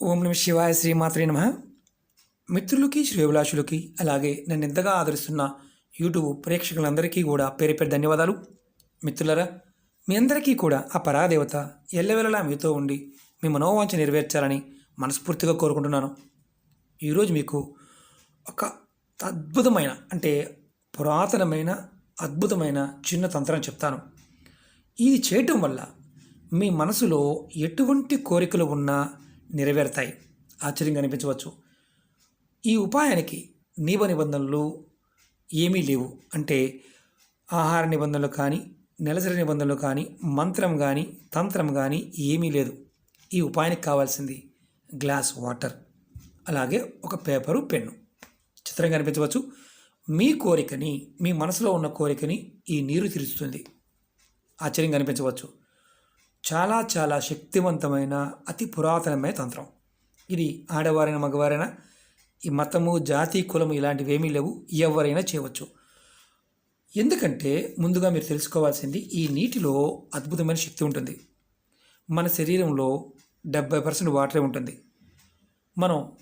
ఓం నమ శివాయ శ్రీమాత్రే నమ. మిత్రులకి శ్రేభిలాషులకి అలాగే నన్ను ఎంతగా ఆదరిస్తున్న యూట్యూబ్ ప్రేక్షకులందరికీ కూడా పేరు పేరు ధన్యవాదాలు. మిత్రులరా మీ అందరికీ కూడా ఆ పరాదేవత ఎల్లవెల్లలా మీతో ఉండి మీ మనోవాంఛ నెరవేర్చాలని మనస్ఫూర్తిగా కోరుకుంటున్నాను. ఈరోజు మీకు ఒక అద్భుతమైన అంటే పురాతనమైన అద్భుతమైన చిన్న తంత్రం చెప్తాను. ఇది చేయటం వల్ల మీ మనసులో ఎటువంటి కోరికలు ఉన్నా నెరవేరుతాయి. ఆశ్చర్యంగా అనిపించవచ్చు. ఈ ఉపాయానికి నియమ నిబంధనలు ఏమీ లేవు. అంటే ఆహార నిబంధనలు కానీ నెలసరి నిబంధనలు కానీ మంత్రం కానీ తంత్రం కానీ ఏమీ లేదు. ఈ ఉపాయానికి కావాల్సింది గ్లాస్ వాటర్ అలాగే ఒక పేపరు పెన్ను. చిత్రంగా అనిపించవచ్చు. మీ కోరికని మీ మనసులో ఉన్న కోరికని ఈ నీరు తీరుస్తుంది. ఆశ్చర్యంగా అనిపించవచ్చు. చాలా చాలా శక్తివంతమైన అతి పురాతనమైన తంత్రం. ఇది ఆడవారైనా మగవారైనా ఈ మతము జాతి కులము ఇలాంటివి ఏమీ లేవు. ఎవరైనా చేయవచ్చు. ఎందుకంటే ముందుగా మీరు తెలుసుకోవాల్సింది ఈ నీటిలో అద్భుతమైన శక్తి ఉంటుంది. మన శరీరంలో డెబ్బై పర్సెంట్ వాటరే ఉంటుంది. మనం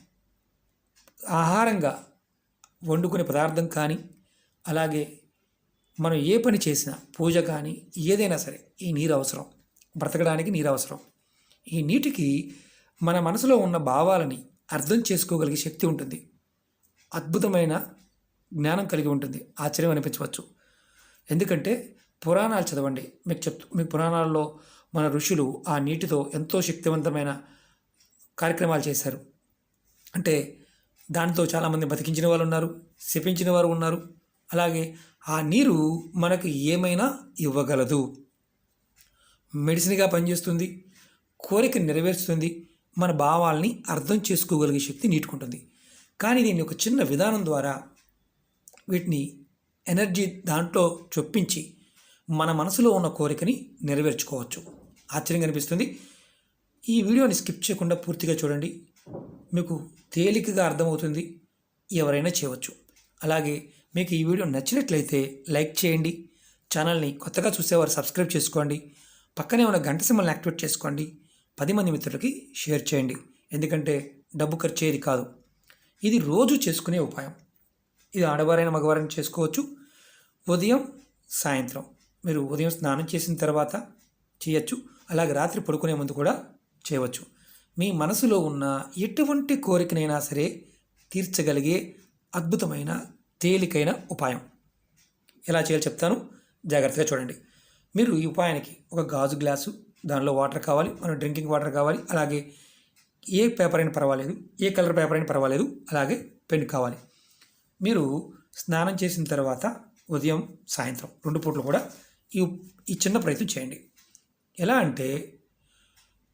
ఆహారంగా వండుకునే పదార్థం కానీ అలాగే మనం ఏ పని చేసినా పూజ కానీ ఏదైనా సరే ఈ నీరు అవసరం. బ్రతకడానికి నీరు అవసరం ఈ నీటికి మన మనసులో ఉన్న భావాలని అర్థం చేసుకోగలిగే శక్తి ఉంటుంది. అద్భుతమైన జ్ఞానం కలిగి ఉంటుంది. ఆశ్చర్యం అనిపించవచ్చు. ఎందుకంటే పురాణాలు చదవండి. మీకు చెప్తూ మీ పురాణాల్లో మన ఋషులు ఆ నీటితో ఎంతో శక్తివంతమైన కార్యక్రమాలు చేశారు. అంటే దానితో చాలామంది బతికించిన వాళ్ళు ఉన్నారు శపించిన వారు ఉన్నారు. అలాగే ఆ నీరు మనకు ఏమైనా ఇవ్వగలదు. మెడిసిన్గా పనిచేస్తుంది కోరిక నెరవేరుస్తుంది మన భావాల్ని అర్థం చేసుకోగలిగే శక్తి నీటుకుంటుంది. కానీ దీన్ని ఒక చిన్న విధానం ద్వారా వీటిని ఎనర్జీ దాంట్లో చొప్పించి మన మనసులో ఉన్న కోరికని నెరవేర్చుకోవచ్చు. ఆశ్చర్యంగా అనిపిస్తుంది ఈ వీడియోని స్కిప్ చేయకుండా పూర్తిగా చూడండి. మీకు తేలికగా అర్థమవుతుంది. ఎవరైనా చేయవచ్చు. అలాగే మీకు ఈ వీడియో నచ్చినట్లయితే లైక్ చేయండి. ఛానల్ని కొత్తగా చూసేవారు సబ్స్క్రైబ్ చేసుకోండి. పక్కనే ఉన్న గంట సింబల్ని యాక్టివేట్ చేసుకోండి. పది మంది మిత్రులకి షేర్ చేయండి. ఎందుకంటే డబ్బు ఖర్చు అయ్యేది కాదు. ఇది రోజు చేసుకునే ఉపాయం. ఇది ఆడవారైన మగవారైనా చేసుకోవచ్చు. ఉదయం సాయంత్రం. మీరు ఉదయం స్నానం చేసిన తర్వాత చేయొచ్చు. అలాగే రాత్రి పడుకునే ముందు కూడా చేయవచ్చు. మీ మనసులో ఉన్న ఎటువంటి కోరికనైనా సరే తీర్చగలిగే అద్భుతమైన తేలికైన ఉపాయం. ఎలా చేయాలో చెప్తాను. జాగ్రత్తగా చూడండి. మీరు ఈ ఉపాయానికి ఒక గాజు గ్లాసు దానిలో వాటర్ కావాలి మన డ్రింకింగ్ వాటర్ కావాలి అలాగే ఏ పేపర్ అయినా పర్వాలేదు ఏ కలర్ పేపర్ అయినా పర్వాలేదు అలాగే పెన్ కావాలి. మీరు స్నానం చేసిన తర్వాత ఉదయం సాయంత్రం రెండు పూటలు కూడా ఈ ఈ చిన్న ప్రయత్నం చేయండి. ఎలా అంటే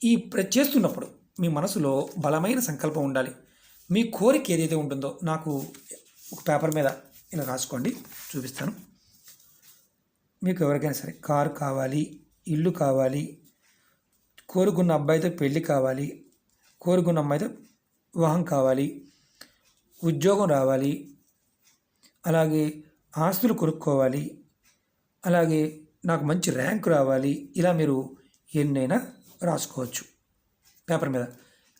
ఈ ప్ర చేస్తున్నప్పుడు మీ మనసులో బలమైన సంకల్పం ఉండాలి. మీ కోరిక ఏదైతే ఉంటుందో నాకు ఒక పేపర్ మీద ఇలా రాసుకోండి చూపిస్తాను. మీకు ఎవరికైనా సరే కారు కావాలి ఇల్లు కావాలి కోరుకున్న అబ్బాయితో పెళ్ళి కావాలి కోరుకున్న అమ్మాయితో వివాహం కావాలి ఉద్యోగం రావాలి అలాగే ఆస్తులు కొనుక్కోవాలి అలాగే నాకు మంచి ర్యాంక్ రావాలి ఇలా మీరు ఎన్నైనా రాసుకోవచ్చు. పేపర్ మీద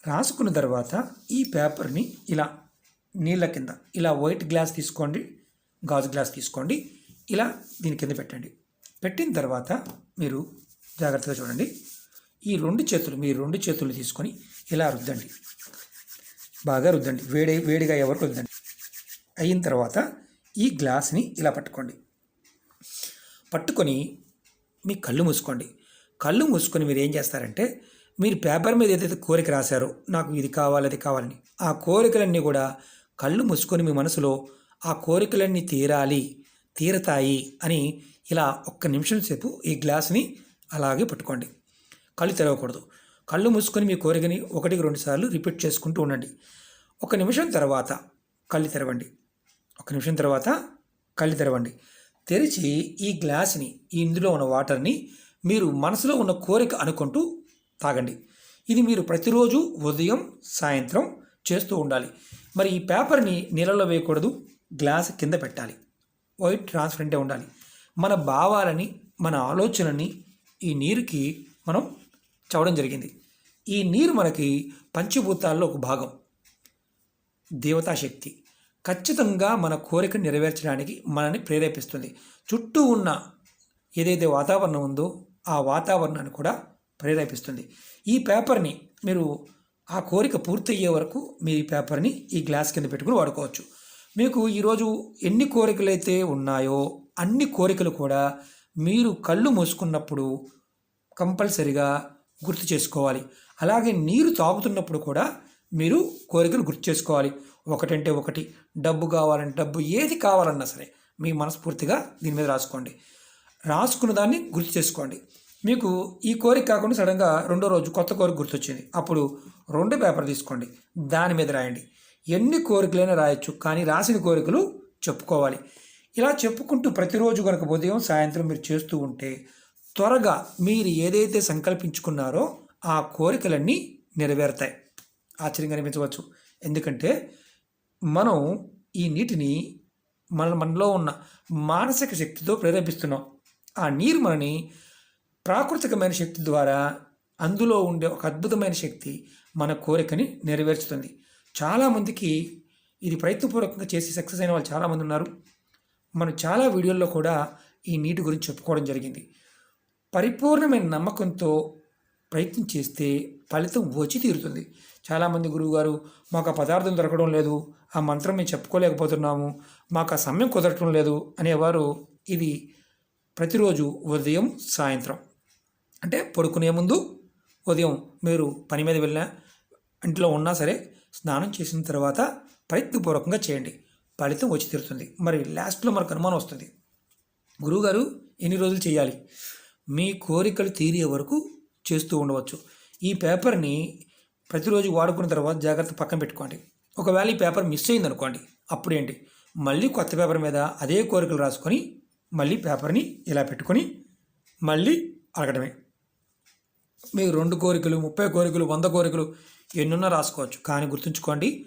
రాసుకున్న తర్వాత ఈ పేపర్ని ఇలా నీళ్ళ కింద ఇలా వైట్ గ్లాస్ తీసుకోండి గాజు గ్లాస్ తీసుకోండి ఇలా దీని కింద పెట్టండి. పెట్టిన తర్వాత మీరు జాగ్రత్తగా చూడండి. ఈ రెండు చేతులు మీ రెండు చేతులు తీసుకొని ఇలా రుద్దండి. బాగా రుద్దండి. వేడి వేడిగా ఎవరు రుద్దండి. అయిన తర్వాత ఈ గ్లాస్ని ఇలా పట్టుకోండి. పట్టుకొని మీ కళ్ళు మూసుకోండి. కళ్ళు మూసుకొని మీరు ఏం చేస్తారంటే మీరు పేపర్ మీద ఏదైతే కోరిక రాశారో నాకు ఇది కావాలి అది కావాలని ఆ కోరికలన్నీ కూడా కళ్ళు మూసుకొని మీ మనసులో ఆ కోరికలన్నీ తీరాలి. తీరతాయి అని ఇలా ఒక్క నిమిషం సేపు ఈ గ్లాస్ని అలాగే పట్టుకోండి. కళ్ళు తెరవకూడదు. కళ్ళు మూసుకొని మీ కోరికని ఒకటికి రెండు సార్లు రిపీట్ చేసుకుంటూ ఉండండి. ఒక నిమిషం తర్వాత కళ్ళు తెరవండి. ఒక నిమిషం తర్వాత కళ్ళు తెరవండి. తెరిచి ఈ గ్లాస్ని ఈ ఇందులో ఉన్న వాటర్ని మీరు మనసులో ఉన్న కోరిక అనుకుంటూ తాగండి. ఇది మీరు ప్రతిరోజు ఉదయం సాయంత్రం చేస్తూ ఉండాలి. మరి ఈ పేపర్ని నీళ్ళలో వేయకూడదు. గ్లాస్ కింద పెట్టాలి. వైట్ ట్రాన్స్పరెంటే ఉండాలి. మన భావాలని మన ఆలోచనని ఈ నీరుకి మనం చవడం జరిగింది. ఈ నీరు మనకి పంచభూతాల్లో ఒక భాగం. దేవతాశక్తి. ఖచ్చితంగా మన కోరిక నెరవేర్చడానికి మనని ప్రేరేపిస్తుంది. చుట్టూ ఉన్న ఏదైతే వాతావరణం ఉందో ఆ వాతావరణాన్ని కూడా ప్రేరేపిస్తుంది. ఈ పేపర్ని మీరు ఆ కోరిక పూర్తయ్యే వరకు మీరు ఈ పేపర్ని ఈ గ్లాస్ కింద పెట్టుకుని వాడుకోవచ్చు. మీకు ఈరోజు ఎన్ని కోరికలు అయితే ఉన్నాయో అన్ని కోరికలు కూడా మీరు కళ్ళు మూసుకున్నప్పుడు కంపల్సరిగా గుర్తు చేసుకోవాలి. అలాగే నీరు తాగుతున్నప్పుడు కూడా మీరు కోరికలు గుర్తు చేసుకోవాలి. ఒకటంటే ఒకటి డబ్బు కావాలంటే డబ్బు ఏది కావాలన్నా సరే మీ మనస్ఫూర్తిగా దీని మీద రాసుకోండి. రాసుకున్న దాన్ని గుర్తు చేసుకోండి. మీకు ఈ కోరిక కాకుండా సడన్గా రెండో రోజు కొత్త కోరిక గుర్తొచ్చింది. అప్పుడు రెండు పేపర్ తీసుకోండి. దాని మీద రాయండి. ఎన్ని కోరికలైనా రాయొచ్చు కానీ రాసిన కోరికలు చెప్పుకోవాలి. ఇలా చెప్పుకుంటూ ప్రతిరోజు కనుక ఉదయం సాయంత్రం మీరు చేస్తూ ఉంటే త్వరగా మీరు ఏదైతే సంకల్పించుకున్నారో ఆ కోరికలన్నీ నెరవేరుతాయి. ఆశ్చర్యంగా అనిపించవచ్చు. ఎందుకంటే మనం ఈ నీటిని మన మనలో ఉన్న మానసిక శక్తితో ప్రేరేపిస్తున్నాం. ఆ నీరు మనని ప్రాకృతికమైన శక్తి ద్వారా అందులో ఉండే ఒక అద్భుతమైన శక్తి మన కోరికని నెరవేర్చుతుంది. చాలామందికి ఇది ప్రయత్నపూర్వకంగా చేసి సక్సెస్ అయిన వాళ్ళు చాలామంది ఉన్నారు. మనం చాలా వీడియోల్లో కూడా ఈ నీటి గురించి చెప్పుకోవడం జరిగింది. పరిపూర్ణమైన నమ్మకంతో ప్రయత్నం చేస్తే ఫలితం వచ్చి తీరుతుంది. చాలామంది గురువుగారు మాకు ఆ పదార్థం దొరకడం లేదు ఆ మంత్రం మేము చెప్పుకోలేకపోతున్నాము మాకు ఆ సమయం కుదరటం లేదు అనేవారు ఇది ప్రతిరోజు ఉదయం సాయంత్రం. అంటే పడుకునే ముందు ఉదయం మీరు పని మీద వెళ్ళినా ఇంట్లో ఉన్నా సరే స్నానం చేసిన తర్వాత ప్రయత్నపూర్వకంగా చేయండి. ఫలితం వచ్చి తీరుతుంది. మరి లాస్ట్లో మనకు అనుమానం వస్తుంది. గురువుగారు ఎన్ని రోజులు చేయాలి? మీ కోరికలు తీరే వరకు చేస్తూ ఉండవచ్చు. ఈ పేపర్ని ప్రతిరోజు వాడుకున్న తర్వాత జాగ్రత్త పక్కన పెట్టుకోండి. ఒకవేళ ఈ పేపర్ మిస్ అయింది అనుకోండి అప్పుడేంటి మళ్ళీ కొత్త పేపర్ మీద అదే కోరికలు రాసుకొని మళ్ళీ పేపర్ని ఇలా పెట్టుకొని మళ్ళీ అడగడమే. మీకు రెండు కోరికలు ముప్పై కోరికలు వంద కోరికలు ఎన్నున్నా రాసుకోవచ్చు. కానీ గుర్తుంచుకోండి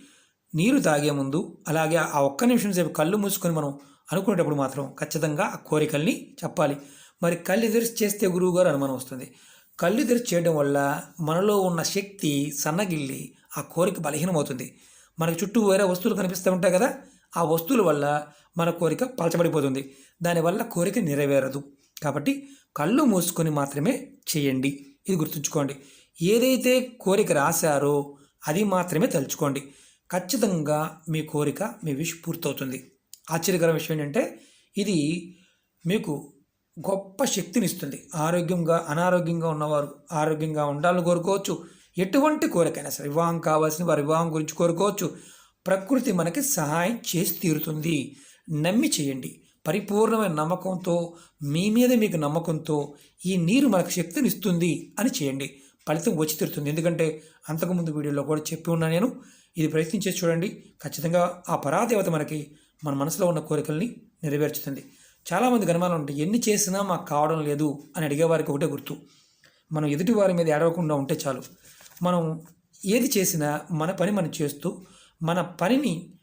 నీరు తాగే ముందు అలాగే ఆ ఒక్క నిమిషం సేపు కళ్ళు మూసుకొని మనం అనుకునేటప్పుడు మాత్రం ఖచ్చితంగా ఆ కోరికల్ని చెప్పాలి. మరి కళ్ళు తెరిచి చేస్తే గురువుగారు అనుమానం వస్తుంది. కళ్ళు తెరిచి చేయడం వల్ల మనలో ఉన్న శక్తి సన్నగిల్లి ఆ కోరిక బలహీనమవుతుంది. మనకు చుట్టూ వేరే వస్తువులు కనిపిస్తూ ఉంటాయి కదా ఆ వస్తువుల వల్ల మన కోరిక పలచబడిపోతుంది. దానివల్ల కోరిక నెరవేరదు. కాబట్టి కళ్ళు మూసుకొని మాత్రమే చేయండి. ఇది గుర్తుంచుకోండి. ఏదైతే కోరిక రాశారో అది మాత్రమే తలుచుకోండి. ఖచ్చితంగా మీ కోరిక మీ విష్ పూర్తవుతుంది. ఆశ్చర్యకరమైన విషయం ఏంటంటే ఇది మీకు గొప్ప శక్తినిస్తుంది ఆరోగ్యంగా అనారోగ్యంగా ఉన్నవారు ఆరోగ్యంగా ఉండాలని కోరుకోవచ్చు. ఎటువంటి కోరికైనా సరే వివాహం కావాల్సిన వారి వివాహం గురించి కోరుకోవచ్చు. ప్రకృతి మనకి సహాయం చేసి తీరుతుంది. నమ్మి చేయండి. పరిపూర్ణమైన నమ్మకంతో మీ మీద మీకు నమ్మకంతో ఈ నీరు మనకు శక్తిని ఇస్తుంది అని చేయండి. ఫలితం వచ్చి తీరుతుంది. ఎందుకంటే అంతకుముందు వీడియోలో కూడా చెప్పి ఉన్నా నేను. ఇది ప్రయత్నించి చూడండి. ఖచ్చితంగా ఆ పరాదేవత మనకి మన మనసులో ఉన్న కోరికల్ని నెరవేర్చుతుంది. చాలామంది గణమాలు ఉంటాయి ఎన్ని చేసినా మాకు కావడం లేదు అని అడిగేవారికి ఒకటే గుర్తు. మనం ఎదుటి వారి మీద ఏడవకుండా ఉంటే చాలు. మనం ఏది చేసినా మన పని మనం చేస్తూ మన పనిని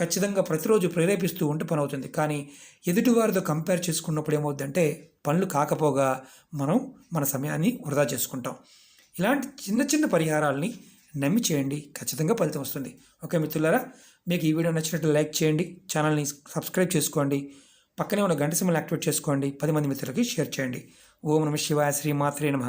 ఖచ్చితంగా ప్రతిరోజు ప్రేరేపిస్తూ ఉంటే పని అవుతుంది. కానీ ఎదుటివారితో కంపేర్ చేసుకున్నప్పుడు ఏమవుతుందంటే పనులు కాకపోగా మనం మన సమయాన్ని వృధా చేసుకుంటాం. ఇలాంటి చిన్న చిన్న పరిహారాలని నమ్మి చేయండి. ఖచ్చితంగా ఫలితం వస్తుంది. ఓకే మిత్రులారా మీకు ఈ వీడియో నచ్చినట్టు లైక్ చేయండి. ఛానల్ని సబ్స్క్రైబ్ చేసుకోండి. పక్కనే ఉన్న గంట సిమ్మల్ని యాక్టివేట్ చేసుకోండి. పది మంది మిత్రులకి షేర్ చేయండి. ఓం నమ శివాయ శ్రీ మాత్రే నమ.